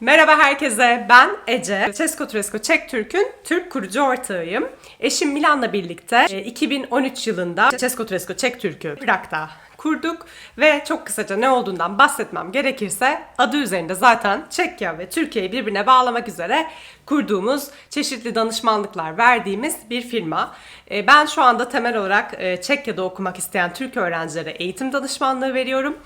Merhaba herkese, ben Ece. Cesko Tresko Çek Türk'ün Türk kurucu ortağıyım. Eşim Milan'la birlikte e, 2013 yılında Cesko Tresko Çek Türk'ü Prag'da kurduk ve çok kısaca ne olduğundan bahsetmem gerekirse adı üzerinde zaten Çekya ve Türkiye'yi birbirine bağlamak üzere kurduğumuz çeşitli danışmanlıklar verdiğimiz bir firma. E, Ben şu anda temel olarak e, Çekya'da okumak isteyen Türk öğrencilere eğitim danışmanlığı veriyorum.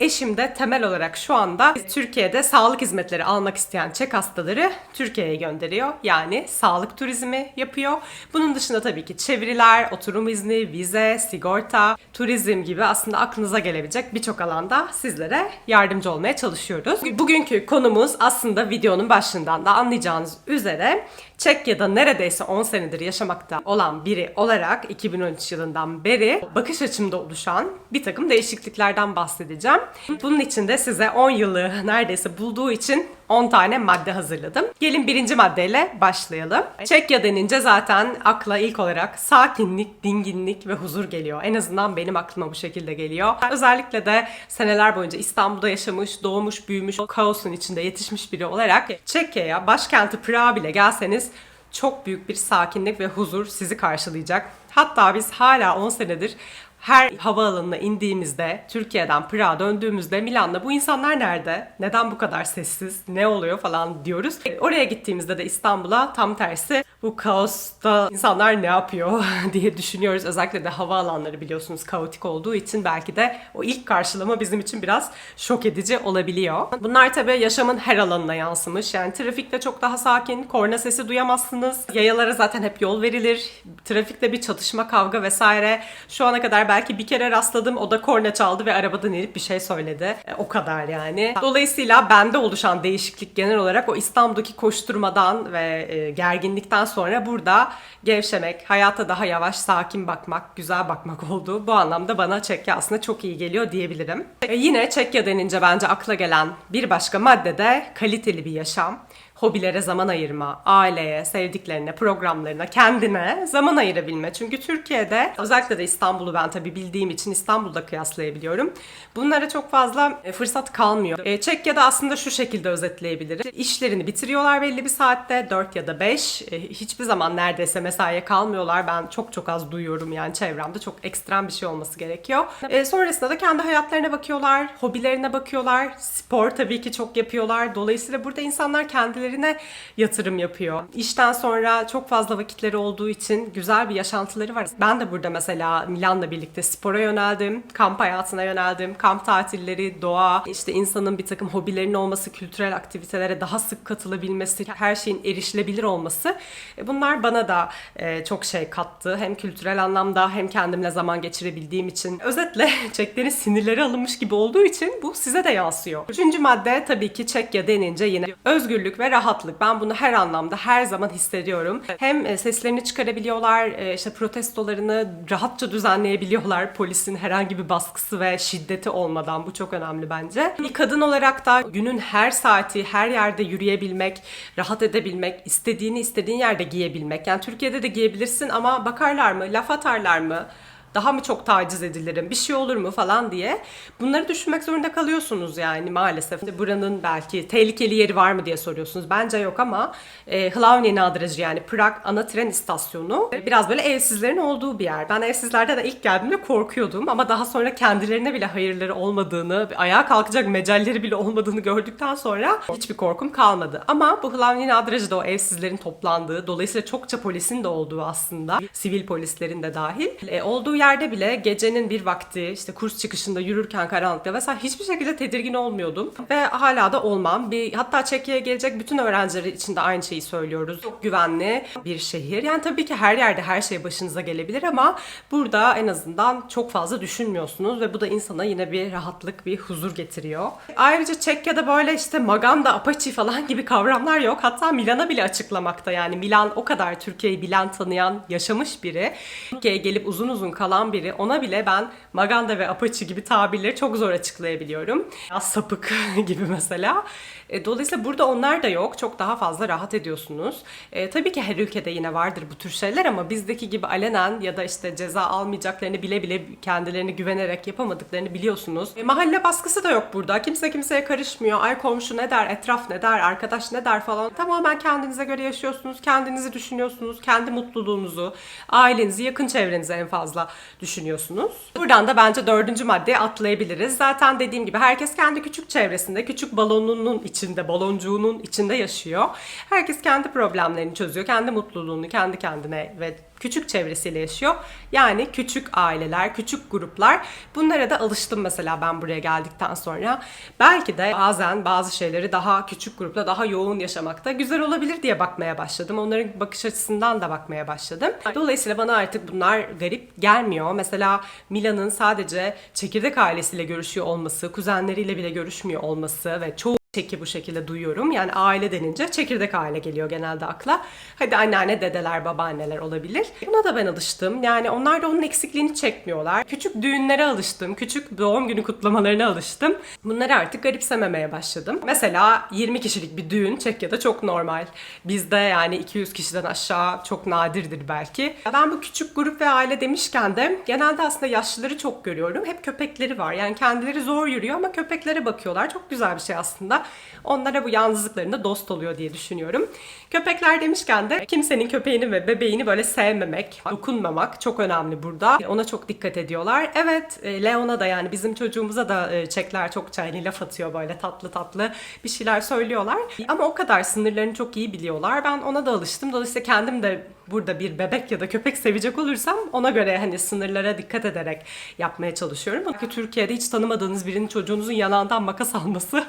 Eşim de temel olarak şu anda Türkiye'de sağlık hizmetleri almak isteyen Çek hastaları Türkiye'ye gönderiyor. Yani sağlık turizmi yapıyor. Bunun dışında tabii ki çeviriler, oturum izni, vize, sigorta, turizm gibi aslında aklınıza gelebilecek birçok alanda sizlere yardımcı olmaya çalışıyoruz. Bugünkü konumuz aslında videonun başından da anlayacağınız üzere Çekya'da neredeyse 10 senedir yaşamakta olan biri olarak 2013 yılından beri bakış açımda oluşan bir takım değişikliklerden bahsedeceğim. Bunun için de size 10 yılı neredeyse bulduğu için 10 tane madde hazırladım. Gelin birinci maddeyle başlayalım. Çekya denince zaten akla ilk olarak sakinlik, dinginlik ve huzur geliyor. En azından benim aklıma bu şekilde geliyor. Özellikle de seneler boyunca İstanbul'da yaşamış, doğmuş, büyümüş, o kaosun içinde yetişmiş biri olarak Çekya'ya, başkenti Prag'a bile gelseniz çok büyük bir sakinlik ve huzur sizi karşılayacak. Hatta biz hala 10 senedir her havaalanına indiğimizde, Türkiye'den Prag'a döndüğümüzde Milan'da bu insanlar nerede? Neden bu kadar sessiz? Ne oluyor falan diyoruz. Oraya gittiğimizde de İstanbul'a tam tersi bu kaosta insanlar ne yapıyor diye düşünüyoruz. Özellikle de havaalanları biliyorsunuz kaotik olduğu için belki de o ilk karşılama bizim için biraz şok edici olabiliyor. Bunlar tabii yaşamın her alanına yansımış. Yani trafikte çok daha sakin, korna sesi duyamazsınız. Yayalara zaten hep yol verilir. Trafikte bir çatışma, kavga vesaire. Şu ana kadar belki bir kere rastladım. O da korna çaldı ve arabadan inip bir şey söyledi. E, o kadar yani. Dolayısıyla bende oluşan değişiklik genel olarak o İstanbul'daki koşturmadan ve e, gerginlikten sonra burada gevşemek, hayata daha yavaş, sakin bakmak, güzel bakmak oldu. Bu anlamda bana Çekya aslında çok iyi geliyor diyebilirim. E, yine Çekya denince bence akla gelen bir başka madde de kaliteli bir yaşam hobilere zaman ayırma, aileye, sevdiklerine, programlarına, kendine zaman ayırabilme. Çünkü Türkiye'de özellikle de İstanbul'u ben tabii bildiğim için İstanbul'da kıyaslayabiliyorum. Bunlara çok fazla e, fırsat kalmıyor. E, Çekya'da aslında şu şekilde özetleyebiliriz. İşlerini bitiriyorlar belli bir saatte 4 ya da 5. E, Hiçbir zaman neredeyse mesaiye kalmıyorlar. Ben çok çok az duyuyorum yani çevremde. Çok ekstrem bir şey olması gerekiyor. E, Sonrasında da kendi hayatlarına bakıyorlar, hobilerine bakıyorlar. Spor tabii ki çok yapıyorlar. Dolayısıyla burada insanlar kendileri kendilerine yatırım yapıyor. İşten sonra çok fazla vakitleri olduğu için güzel bir yaşantıları var. Ben de burada mesela Milan'la birlikte spora yöneldim, kamp hayatına yöneldim. Kamp tatilleri, doğa, işte insanın bir takım hobilerinin olması, kültürel aktivitelere daha sık katılabilmesi, her şeyin erişilebilir olması. E, Bunlar bana da e, çok şey kattı. Hem kültürel anlamda hem kendimle zaman geçirebildiğim için. Özetle Çeklerin sinirleri alınmış gibi olduğu için bu size de yansıyor. Üçüncü madde tabii ki Çekya denince yine özgürlük ve rahatlık. Ben bunu her anlamda her zaman hissediyorum. Hem e, seslerini çıkarabiliyorlar, e, işte protestolarını rahatça düzenleyebiliyorlar polisin herhangi bir baskısı ve şiddeti olmadan. Bu çok önemli bence. Bir kadın olarak da günün her saati her yerde yürüyebilmek, rahat edebilmek, istediğini istediğin yerde giyebilmek. Yani Türkiye'de de giyebilirsin ama bakarlar mı, laf atarlar mı? Daha mı çok taciz edilirim, bir şey olur mu falan diye bunları düşünmek zorunda kalıyorsunuz yani maalesef. Buranın belki tehlikeli yeri var mı diye soruyorsunuz. Bence yok ama e, Hlavni Nadıracı yani Prag ana tren istasyonu biraz böyle evsizlerin olduğu bir yer. Ben evsizlerde de ilk geldiğimde korkuyordum ama daha sonra kendilerine bile hayırları olmadığını, ayağa kalkacak mecalleri bile olmadığını gördükten sonra hiçbir korkum kalmadı. Ama bu Hlavni Nadıracı da o evsizlerin toplandığı, dolayısıyla çokça polisin de olduğu aslında, sivil polislerin de dahil e, olduğu yerde bile gecenin bir vakti işte kurs çıkışında yürürken karanlıkta vesaire hiçbir şekilde tedirgin olmuyordum ve hala da olmam. Bir hatta Çekya'ya gelecek bütün öğrenciler için de aynı şeyi söylüyoruz. Çok güvenli bir şehir. Yani tabii ki her yerde her şey başınıza gelebilir ama burada en azından çok fazla düşünmüyorsunuz ve bu da insana yine bir rahatlık, bir huzur getiriyor. Ayrıca Çekya'da böyle işte Maganda, Apache falan gibi kavramlar yok. Hatta Milan'a bile açıklamakta yani Milan o kadar Türkiye'yi bilen, tanıyan, yaşamış biri. Türkiye'ye gelip uzun uzun kalan falan biri. Ona bile ben Maganda ve Apache gibi tabirleri çok zor açıklayabiliyorum. Ya sapık gibi mesela. E, dolayısıyla burada onlar da yok. Çok daha fazla rahat ediyorsunuz. E, tabii ki her ülkede yine vardır bu tür şeyler ama bizdeki gibi alenen ya da işte ceza almayacaklarını bile bile kendilerine güvenerek yapamadıklarını biliyorsunuz. E, mahalle baskısı da yok burada. Kimse kimseye karışmıyor. Ay komşu ne der, etraf ne der, arkadaş ne der falan. Tamamen kendinize göre yaşıyorsunuz. Kendinizi düşünüyorsunuz. Kendi mutluluğunuzu, ailenizi, yakın çevrenizi en fazla düşünüyorsunuz. Buradan da bence dördüncü maddeye atlayabiliriz. Zaten dediğim gibi herkes kendi küçük çevresinde, küçük balonunun içinde, baloncuğunun içinde yaşıyor. Herkes kendi problemlerini çözüyor. Kendi mutluluğunu kendi kendine ve küçük çevresiyle yaşıyor. Yani küçük aileler, küçük gruplar. Bunlara da alıştım mesela ben buraya geldikten sonra. Belki de bazen bazı şeyleri daha küçük grupla daha yoğun yaşamakta güzel olabilir diye bakmaya başladım. Onların bakış açısından da bakmaya başladım. Dolayısıyla bana artık bunlar garip gelmiyor. Mesela Mila'nın sadece çekirdek ailesiyle görüşüyor olması, kuzenleriyle bile görüşmüyor olması ve çoğu çeki bu şekilde duyuyorum. Yani aile denince çekirdek aile geliyor genelde akla. Hadi anneanne, dedeler, babaanneler olabilir. Buna da ben alıştım. Yani onlar da onun eksikliğini çekmiyorlar. Küçük düğünlere alıştım. Küçük doğum günü kutlamalarına alıştım. Bunları artık garipsememeye başladım. Mesela 20 kişilik bir düğün Çekya'da çok normal. Bizde yani 200 kişiden aşağı çok nadirdir belki. Ben bu küçük grup ve aile demişken de genelde aslında yaşlıları çok görüyorum. Hep köpekleri var. Yani kendileri zor yürüyor ama köpeklere bakıyorlar. Çok güzel bir şey aslında onlara bu yalnızlıklarında dost oluyor diye düşünüyorum. Köpekler demişken de kimsenin köpeğini ve bebeğini böyle sevmemek, dokunmamak çok önemli burada. Ona çok dikkat ediyorlar. Evet, e, Leon'a da yani bizim çocuğumuza da e, çekler çok çaylı laf atıyor böyle tatlı tatlı bir şeyler söylüyorlar. Ama o kadar sınırlarını çok iyi biliyorlar. Ben ona da alıştım. Dolayısıyla kendim de burada bir bebek ya da köpek sevecek olursam ona göre hani sınırlara dikkat ederek yapmaya çalışıyorum. Çünkü Türkiye'de hiç tanımadığınız birinin çocuğunuzun yanağından makas alması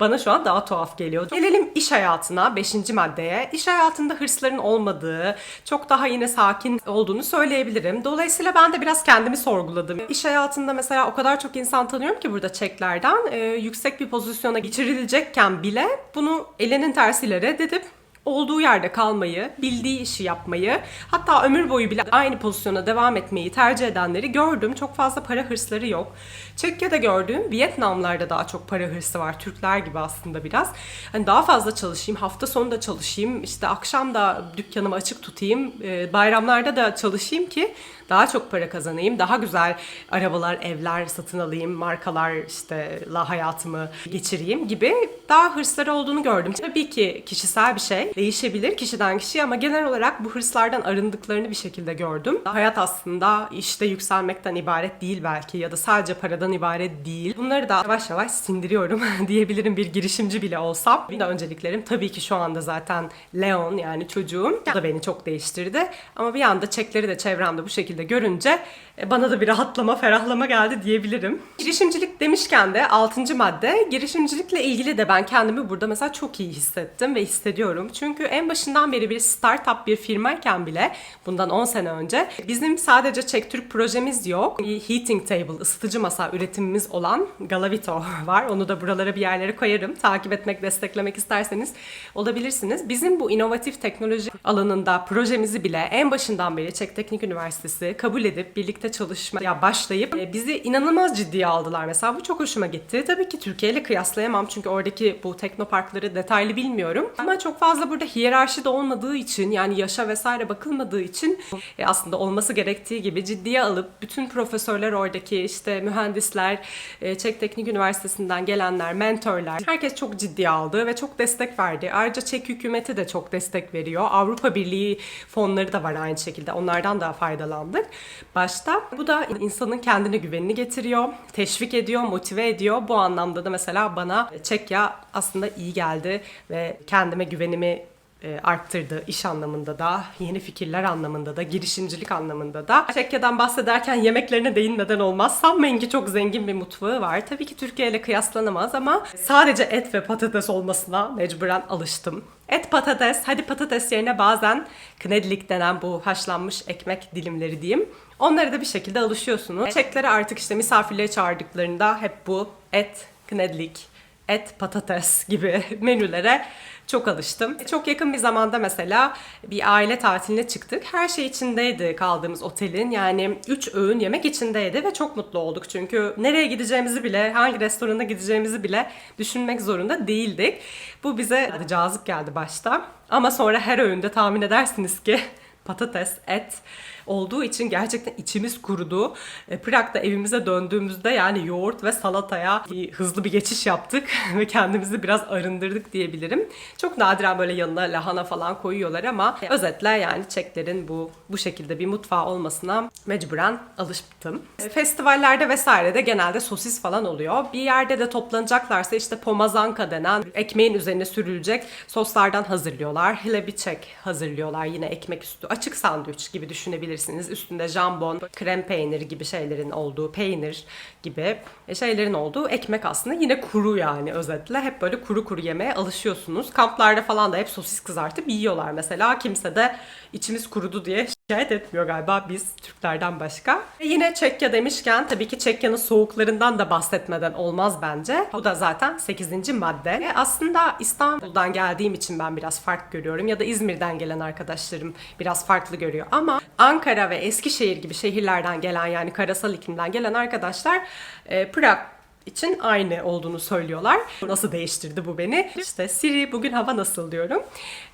bana şu an daha tuhaf geliyor. Gelelim iş hayatına, beşinci maddeye. İş hayatında hırsların olmadığı, çok daha yine sakin olduğunu söyleyebilirim. Dolayısıyla ben de biraz kendimi sorguladım. İş hayatında mesela o kadar çok insan tanıyorum ki burada çeklerden e, yüksek bir pozisyona geçirilecekken bile bunu elinin tersiyle reddedip olduğu yerde kalmayı, bildiği işi yapmayı, hatta ömür boyu bile aynı pozisyona devam etmeyi tercih edenleri gördüm. Çok fazla para hırsları yok. Çekya'da gördüğüm Vietnamlarda daha çok para hırsı var. Türkler gibi aslında biraz. Hani daha fazla çalışayım, hafta sonu da çalışayım, işte akşam da dükkanımı açık tutayım, e, bayramlarda da çalışayım ki daha çok para kazanayım, daha güzel arabalar, evler satın alayım, markalar işte la hayatımı geçireyim gibi daha hırsları olduğunu gördüm. Tabii ki kişisel bir şey değişebilir kişiden kişiye ama genel olarak bu hırslardan arındıklarını bir şekilde gördüm. Hayat aslında işte yükselmekten ibaret değil belki ya da sadece paradan ibaret değil. Bunları da yavaş yavaş sindiriyorum diyebilirim bir girişimci bile olsam. Bir de önceliklerim tabii ki şu anda zaten Leon yani çocuğum. Da beni çok değiştirdi. Ama bir anda çekleri de çevremde bu şekilde görünce e, bana da bir rahatlama, ferahlama geldi diyebilirim. Girişimcilik demişken de 6. madde, girişimcilikle ilgili de ben kendimi burada mesela çok iyi hissettim ve hissediyorum. Çünkü en başından beri bir startup bir firmayken bile bundan 10 sene önce bizim sadece Çek Türk projemiz yok. Heating table, ısıtıcı masa üretimimiz olan Galavito var. Onu da buralara bir yerlere koyarım. Takip etmek, desteklemek isterseniz olabilirsiniz. Bizim bu inovatif teknoloji alanında projemizi bile en başından beri Çek Teknik Üniversitesi kabul edip birlikte çalışmaya başlayıp e, bizi inanılmaz ciddiye aldılar. Mesela bu çok hoşuma gitti. Tabii ki Türkiye ile kıyaslayamam çünkü oradaki bu teknoparkları detaylı bilmiyorum. Ama çok fazla burada hiyerarşi de olmadığı için yani yaşa vesaire bakılmadığı için e, aslında olması gerektiği gibi ciddiye alıp bütün profesörler oradaki işte mühendisler, e, Çek Teknik Üniversitesi'nden gelenler, mentorlar herkes çok ciddiye aldı ve çok destek verdi. Ayrıca Çek hükümeti de çok destek veriyor. Avrupa Birliği fonları da var aynı şekilde. Onlardan da faydalandık başta. Bu da insanın kendine güvenini getiriyor, teşvik ediyor, motive ediyor. Bu anlamda da mesela bana Çekya aslında iyi geldi ve kendime güvenimi e, arttırdı iş anlamında da, yeni fikirler anlamında da, girişimcilik anlamında da. Çekya'dan bahsederken yemeklerine değinmeden olmaz. Sanmayın çok zengin bir mutfağı var. Tabii ki Türkiye ile kıyaslanamaz ama sadece et ve patates olmasına mecburen alıştım. Et patates, hadi patates yerine bazen knedlik denen bu haşlanmış ekmek dilimleri diyeyim. Onlara da bir şekilde alışıyorsunuz. Çekleri artık işte misafirleri çağırdıklarında hep bu et, knedlik, et, patates gibi menülere çok alıştım. Çok yakın bir zamanda mesela bir aile tatiline çıktık. Her şey içindeydi kaldığımız otelin. Yani 3 öğün yemek içindeydi ve çok mutlu olduk. Çünkü nereye gideceğimizi bile, hangi restorana gideceğimizi bile düşünmek zorunda değildik. Bu bize cazip geldi başta. Ama sonra her öğünde tahmin edersiniz ki patates, et olduğu için gerçekten içimiz kurudu. E, Prag'da evimize döndüğümüzde yani yoğurt ve salataya bir hızlı bir geçiş yaptık ve kendimizi biraz arındırdık diyebilirim. Çok nadiren böyle yanına lahana falan koyuyorlar ama özetle yani Çeklerin bu bu şekilde bir mutfağı olmasına mecburen alıştım. E, Festivallerde vesairede genelde sosis falan oluyor. Bir yerde de toplanacaklarsa işte pomazanka denen ekmeğin üzerine sürülecek soslardan hazırlıyorlar. Hlebiček hazırlıyorlar yine ekmek üstü. Açık sandviç gibi düşünebilirsiniz. Üstünde jambon, krem peyniri gibi şeylerin olduğu, peynir gibi şeylerin olduğu ekmek aslında yine kuru yani özetle. Hep böyle kuru kuru yemeye alışıyorsunuz. Kamplarda falan da hep sosis kızartıp yiyorlar mesela. Kimse de içimiz kurudu diye şikayet etmiyor galiba biz Türklerden başka. Ve yine Çekya demişken tabii ki Çekya'nın soğuklarından da bahsetmeden olmaz bence. Bu da zaten 8. madde. Ve aslında İstanbul'dan geldiğim için ben biraz fark görüyorum ya da İzmir'den gelen arkadaşlarım biraz farklı görüyor. Ama Ankara ve Eskişehir gibi şehirlerden gelen yani karasal iklimden gelen arkadaşlar e, Prag için aynı olduğunu söylüyorlar. Nasıl değiştirdi bu beni? İşte Siri bugün hava nasıl diyorum.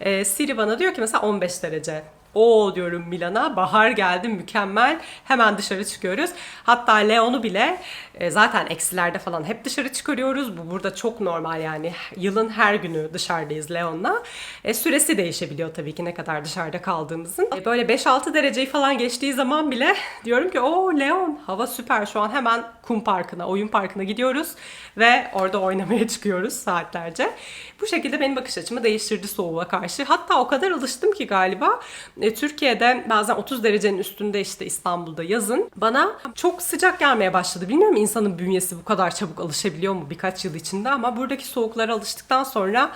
Ee, Siri bana diyor ki mesela 15 derece. O diyorum Milan'a bahar geldi mükemmel hemen dışarı çıkıyoruz. Hatta Leon'u bile e, zaten eksilerde falan hep dışarı çıkarıyoruz. Bu burada çok normal yani yılın her günü dışarıdayız Leon'la. E, süresi değişebiliyor tabii ki ne kadar dışarıda kaldığımızın. E, böyle 5-6 dereceyi falan geçtiği zaman bile diyorum ki o Leon hava süper şu an hemen kum parkına oyun parkına gidiyoruz ve orada oynamaya çıkıyoruz saatlerce. Bu şekilde benim bakış açımı değiştirdi soğuğa karşı. Hatta o kadar alıştım ki galiba e, Türkiye'de bazen 30 derecenin üstünde işte İstanbul'da yazın bana çok sıcak gelmeye başladı. Bilmiyorum insanın bünyesi bu kadar çabuk alışabiliyor mu birkaç yıl içinde ama buradaki soğuklara alıştıktan sonra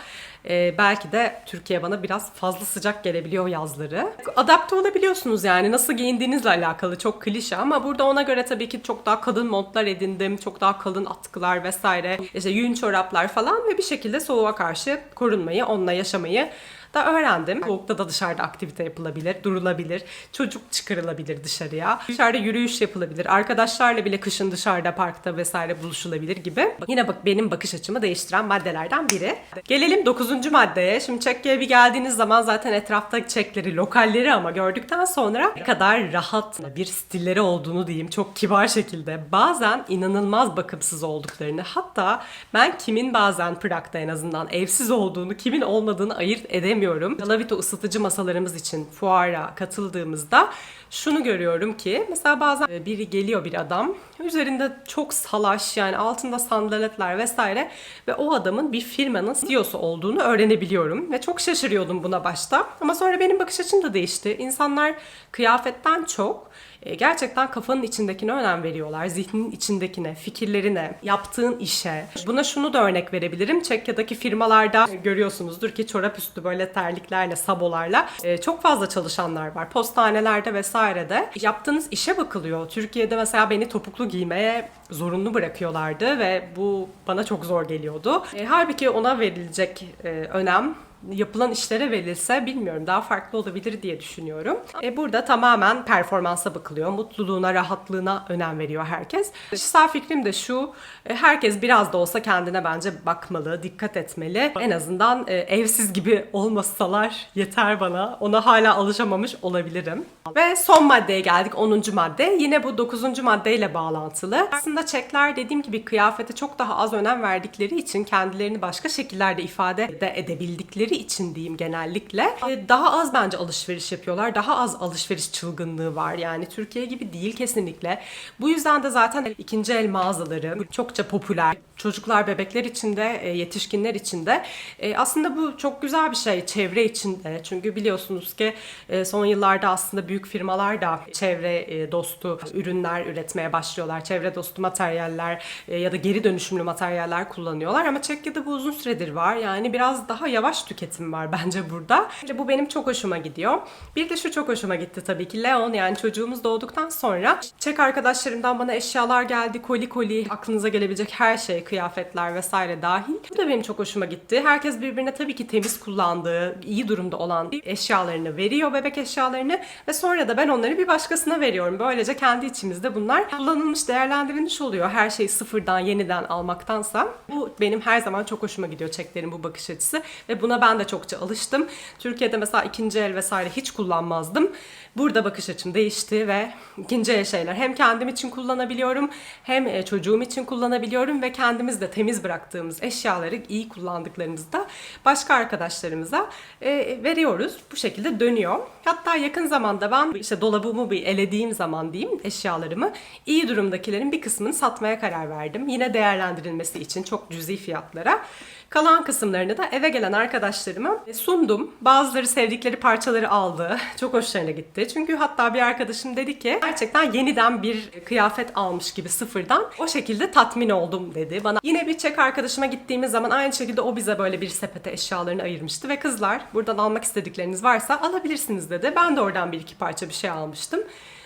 e, belki de Türkiye bana biraz fazla sıcak gelebiliyor yazları. Adapte olabiliyorsunuz yani nasıl giyindiğinizle alakalı çok klişe ama burada ona göre tabii ki çok daha kalın montlar edindim. Çok daha kalın atkılar vesaire. işte yün çoraplar falan ve bir şekilde soğuğa karşı korunmayı, onunla yaşamayı da öğrendim. Soğukta da dışarıda aktivite yapılabilir, durulabilir, çocuk çıkarılabilir dışarıya. Dışarıda yürüyüş yapılabilir, arkadaşlarla bile kışın dışarıda parkta vesaire buluşulabilir gibi. Yine bak benim bakış açımı değiştiren maddelerden biri. Gelelim 9. maddeye. Şimdi Çekya'ya bir geldiğiniz zaman zaten etrafta Çekleri, lokalleri ama gördükten sonra ne kadar rahat bir stilleri olduğunu diyeyim çok kibar şekilde. Bazen inanılmaz bakımsız olduklarını hatta ben kimin bazen Prag'da en azından evsiz olduğunu, kimin olmadığını ayırt edemiyorum. Lavito ısıtıcı masalarımız için fuara katıldığımızda şunu görüyorum ki mesela bazen biri geliyor bir adam üzerinde çok salaş yani altında sandaletler vesaire ve o adamın bir firmanın CEO'su olduğunu öğrenebiliyorum ve çok şaşırıyordum buna başta ama sonra benim bakış açım da değişti. İnsanlar kıyafetten çok e, gerçekten kafanın içindekine önem veriyorlar. Zihnin içindekine, fikirlerine, yaptığın işe. Buna şunu da örnek verebilirim. Çekya'daki firmalarda görüyorsunuzdur ki çorap üstü böyle terliklerle, sabolarla e, çok fazla çalışanlar var. Postanelerde vesairede. Yaptığınız işe bakılıyor. Türkiye'de mesela beni topuklu giymeye zorunlu bırakıyorlardı ve bu bana çok zor geliyordu. E, halbuki ona verilecek e, önem yapılan işlere verilse bilmiyorum daha farklı olabilir diye düşünüyorum. E burada tamamen performansa bakılıyor. Mutluluğuna, rahatlığına önem veriyor herkes. Kişisel fikrim de şu. e, Herkes biraz da olsa kendine bence bakmalı, dikkat etmeli. En azından e, evsiz gibi olmasalar yeter bana. Ona hala alışamamış olabilirim. Ve son maddeye geldik 10. madde. Yine bu 9. maddeyle bağlantılı. Aslında Çekler dediğim gibi kıyafete çok daha az önem verdikleri için kendilerini başka şekillerde ifade de edebildikleri için diyeyim genellikle e, daha az bence alışveriş yapıyorlar. Daha az alışveriş çılgınlığı var. Yani Türkiye gibi değil kesinlikle. Bu yüzden de zaten ikinci el mağazaları çokça popüler. Çocuklar, bebekler için de, e, yetişkinler için de. E, Aslında bu çok güzel bir şey çevre için de. Çünkü biliyorsunuz ki e, son yıllarda aslında büyük firmalar da çevre dostu ürünler üretmeye başlıyorlar. Çevre dostu materyaller ya da geri dönüşümlü materyaller kullanıyorlar. Ama Çekya'da bu uzun süredir var. Yani biraz daha yavaş tüketim var bence burada. Bu benim çok hoşuma gidiyor. Bir de şu çok hoşuma gitti tabii ki. Leon yani çocuğumuz doğduktan sonra Çek arkadaşlarımdan bana eşyalar geldi. Koli koli aklınıza gelebilecek her şey. Kıyafetler vesaire dahil. Bu da benim çok hoşuma gitti. Herkes birbirine tabii ki temiz kullandığı, iyi durumda olan eşyalarını veriyor, bebek eşyalarını ve sonra da ben onları bir başkasına veriyorum. Böylece kendi içimizde bunlar kullanılmış, değerlendirilmiş oluyor. Her şeyi sıfırdan, yeniden almaktansa. Bu benim her zaman çok hoşuma gidiyor çeklerin bu bakış açısı ve buna ben de çokça alıştım. Türkiye'de mesela ikinci el vesaire hiç kullanmazdım. Burada bakış açım değişti ve ikinci el şeyler hem kendim için kullanabiliyorum hem e, çocuğum için kullanabiliyorum ve kendimiz de temiz bıraktığımız eşyaları iyi kullandıklarımızda başka arkadaşlarımıza e, veriyoruz. Bu şekilde dönüyor. Hatta yakın zamanda ben işte dolabımı bir elediğim zaman diyeyim eşyalarımı iyi durumdakilerin bir kısmını satmaya karar verdim. Yine değerlendirilmesi için çok cüzi fiyatlara. Kalan kısımlarını da eve gelen arkadaşlarıma sundum. Bazıları sevdikleri parçaları aldı. Çok hoşlarına gitti. Çünkü hatta bir arkadaşım dedi ki gerçekten yeniden bir kıyafet almış gibi sıfırdan o şekilde tatmin oldum dedi. Bana yine bir Çek arkadaşıma gittiğimiz zaman aynı şekilde o bize böyle bir sepete eşyalarını ayırmıştı ve kızlar buradan almak istedikleriniz varsa alabilirsiniz dedi. Ben de oradan bir iki parça bir şey almıştım.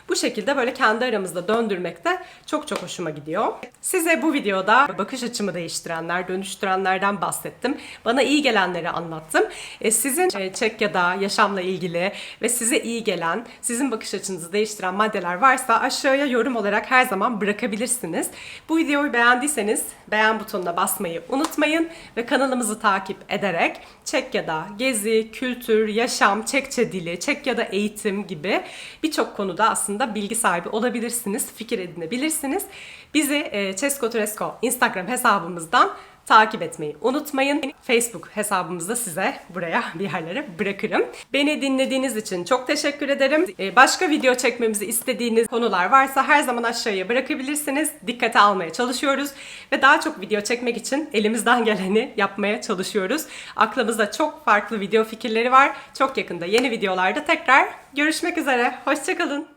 Bu şekilde böyle kendi aramızda döndürmek de çok çok hoşuma gidiyor. Size bu videoda bakış açımı değiştirenler, dönüştürenlerden bahsettim. Bana iyi gelenleri anlattım. E, sizin e, Çekya'da yaşamla ilgili ve size iyi gelen, sizin bakış açınızı değiştiren maddeler varsa aşağıya yorum olarak her zaman bırakabilirsiniz. Bu videoyu beğendiyseniz beğen butonuna basmayı unutmayın ve kanalımızı takip ederek Çekya'da gezi, kültür, yaşam, Çekçe dili, Çekya'da eğitim gibi birçok konuda aslında bilgi sahibi olabilirsiniz, fikir edinebilirsiniz. Bizi e, Cesko Turesko Instagram hesabımızdan takip etmeyi unutmayın. Facebook hesabımızda size buraya bir yerlere bırakırım. Beni dinlediğiniz için çok teşekkür ederim. Ee, Başka video çekmemizi istediğiniz konular varsa her zaman aşağıya bırakabilirsiniz. Dikkate almaya çalışıyoruz ve daha çok video çekmek için elimizden geleni yapmaya çalışıyoruz. Aklımızda çok farklı video fikirleri var. Çok yakında yeni videolarda tekrar görüşmek üzere. Hoşçakalın.